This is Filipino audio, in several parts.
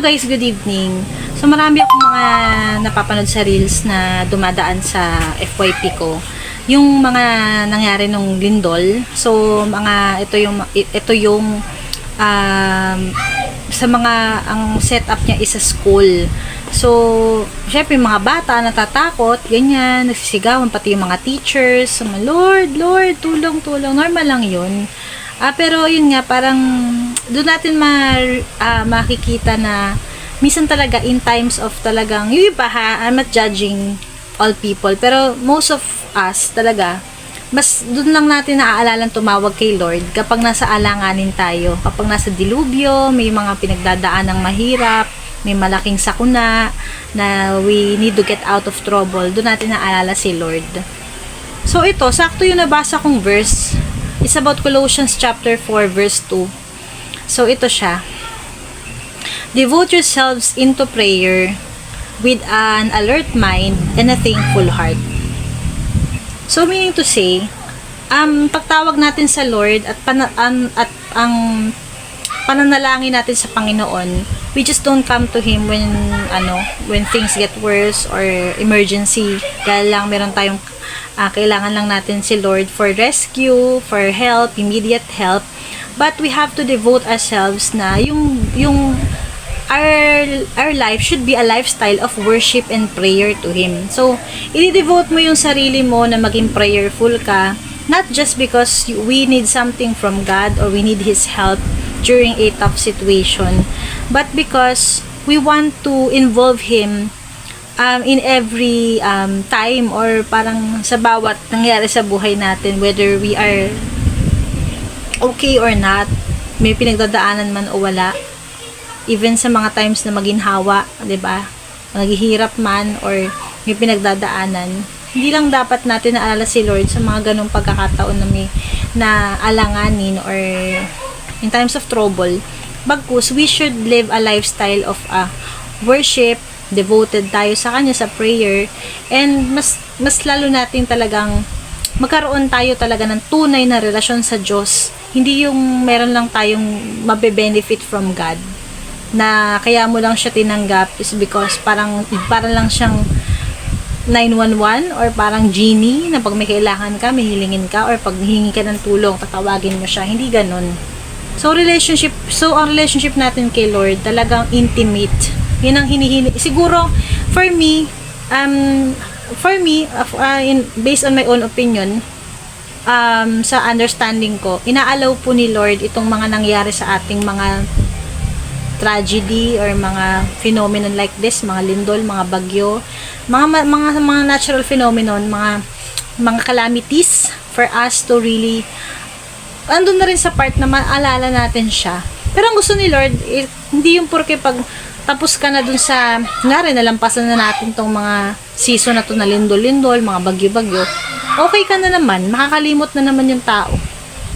guys, good evening. So marami akong mga napapanood sa reels na dumadaan sa FYP ko. Yung mga nangyari nung lindol. So mga ito yung ito yung um, sa mga ang setup niya is a school. So, syempre mga bata natatakot, ganyan, nagsisigawan pati yung mga teachers, so, Lord, Lord, tulong, tulong, normal lang yun. Ah, pero yun nga, parang doon natin ma, ah, makikita na minsan talaga in times of talagang, yung iba ha, I'm not judging all people, pero most of us talaga, mas doon lang natin naaalalang tumawag kay Lord kapag nasa alanganin tayo. Kapag nasa dilubyo, may mga pinagdadaan ng mahirap, may malaking sakuna na we need to get out of trouble. Doon natin naalala si Lord. So ito, sakto yung nabasa kong verse. It's about Colossians chapter 4 verse 2. So ito siya. Devote yourselves into prayer with an alert mind and a thankful heart. So meaning to say, um pagtawag natin sa Lord at pana, an- at ang pananalangin natin sa Panginoon, we just don't come to Him when ano, when things get worse or emergency. Dahil lang meron tayong ah, kailangan lang natin si Lord for rescue, for help, immediate help. But we have to devote ourselves na yung yung our our life should be a lifestyle of worship and prayer to Him. So, i-devote mo yung sarili mo na maging prayerful ka, not just because we need something from God or we need His help during a tough situation, but because we want to involve Him um, in every um, time or parang sa bawat nangyari sa buhay natin, whether we are okay or not, may pinagdadaanan man o wala, even sa mga times na maginhawa, 'di ba? Naghihirap man or may pinagdadaanan, hindi lang dapat natin naalala si Lord sa mga ganong pagkakataon na may na alanganin or in times of trouble. Bagkus, we should live a lifestyle of uh, worship, devoted tayo sa Kanya sa prayer, and mas, mas lalo natin talagang magkaroon tayo talaga ng tunay na relasyon sa Diyos. Hindi yung meron lang tayong mabe-benefit from God na kaya mo lang siya tinanggap is because parang parang lang siyang 911 or parang genie na pag may kailangan ka, may hilingin ka or pag hihingi ka ng tulong, tatawagin mo siya. Hindi ganun. So relationship, so ang relationship natin kay Lord talagang intimate. Yun ang hinihili. Siguro for me, um for me uh, in, based on my own opinion, um sa understanding ko, inaalaw po ni Lord itong mga nangyari sa ating mga tragedy or mga phenomenon like this, mga lindol, mga bagyo, mga mga mga natural phenomenon, mga mga calamities for us to really andun na rin sa part na maalala natin siya. Pero ang gusto ni Lord, eh, hindi yung porke pag tapos ka na dun sa, nga rin, nalampasan na natin tong mga season na to na lindol-lindol, mga bagyo-bagyo, okay ka na naman, makakalimot na naman yung tao.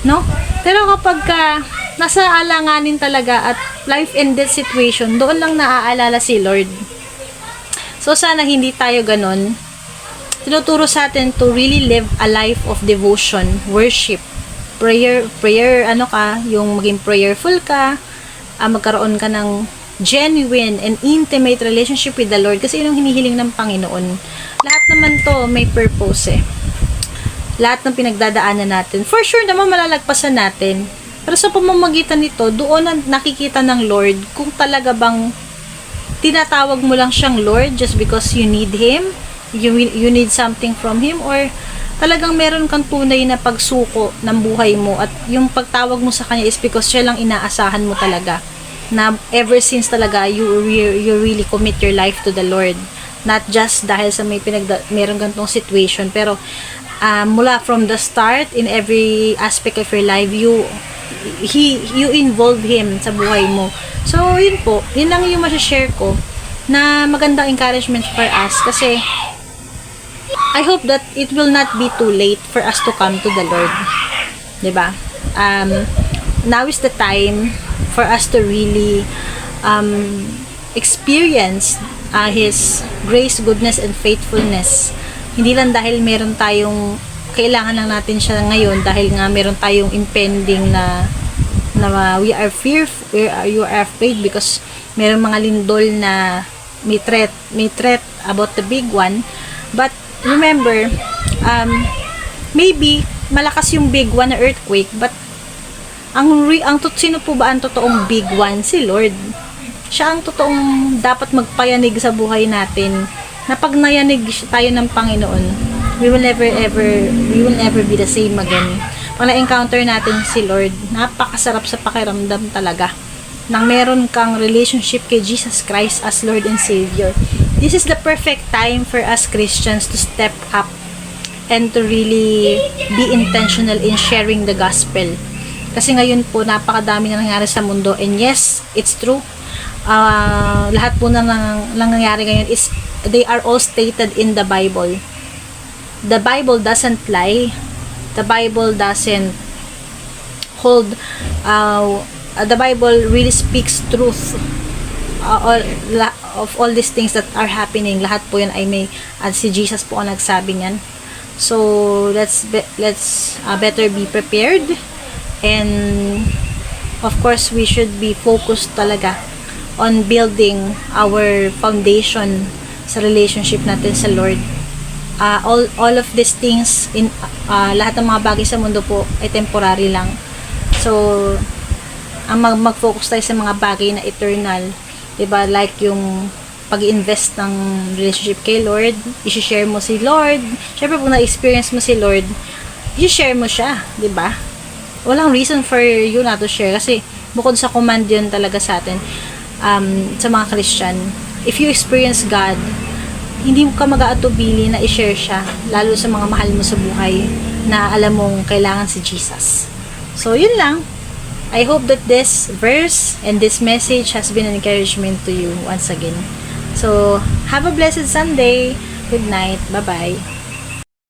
No? Pero kapag ka, nasa alanganin talaga at life and death situation, doon lang naaalala si Lord. So, sana hindi tayo ganon. Tinuturo sa atin to really live a life of devotion, worship, prayer, prayer, ano ka, yung maging prayerful ka, uh, magkaroon ka ng genuine and intimate relationship with the Lord kasi yun ang hinihiling ng Panginoon. Lahat naman to may purpose eh. Lahat ng pinagdadaanan natin. For sure naman malalagpasan natin. Pero sa pamamagitan nito, doon na nakikita ng Lord kung talaga bang tinatawag mo lang siyang Lord just because you need Him, you, you need something from Him, or talagang meron kang tunay na pagsuko ng buhay mo at yung pagtawag mo sa Kanya is because siya lang inaasahan mo talaga na ever since talaga you, re- you really commit your life to the Lord not just dahil sa may pinagda meron gantong situation pero uh, mula from the start in every aspect of your life you he you involve him sa buhay mo. So yun po. Yun lang yung share ko na magandang encouragement for us kasi I hope that it will not be too late for us to come to the Lord. 'di ba um now is the time for us to really um experience uh, His grace, goodness, and faithfulness. Hindi lang dahil meron tayong kailangan lang natin siya ngayon dahil nga meron tayong impending na na we are fear we are, you are afraid because Merong mga lindol na may threat, may threat about the big one. But remember, um, maybe malakas yung big one na earthquake, but ang re, ang tot sino po ba ang totoong big one? Si Lord. Siya ang totoong dapat magpayanig sa buhay natin na pag nayanig tayo ng Panginoon we will never ever we will never be the same again pag na-encounter natin si Lord napakasarap sa pakiramdam talaga nang meron kang relationship kay Jesus Christ as Lord and Savior this is the perfect time for us Christians to step up and to really be intentional in sharing the gospel. Kasi ngayon po, napakadami na nangyari sa mundo. And yes, it's true. Ah, lahat po na nang, nang nangyari ngayon is, they are all stated in the Bible. The Bible doesn't lie. The Bible doesn't hold, uh, the Bible really speaks truth uh, all, la, of all these things that are happening. Lahat po yan ay may, at si Jesus po ang nagsabi niyan. So let's be, let's uh, better be prepared and of course we should be focused talaga on building our foundation sa relationship natin sa Lord. Uh, all all of these things in uh, lahat ng mga bagay sa mundo po ay temporary lang. So ang mag- mag-focus tayo sa mga bagay na eternal, 'di ba? Like yung pag-invest ng relationship kay Lord, i-share mo si Lord. Syempre kung na-experience mo si Lord, i-share mo siya, 'di ba? Walang reason for you not to share kasi bukod sa command yun talaga sa atin um, sa mga Christian. If you experience God, hindi ka mag-aatubili na i-share siya, lalo sa mga mahal mo sa buhay na alam mong kailangan si Jesus. So, yun lang. I hope that this verse and this message has been an encouragement to you once again. So, have a blessed Sunday. Good night. Bye-bye.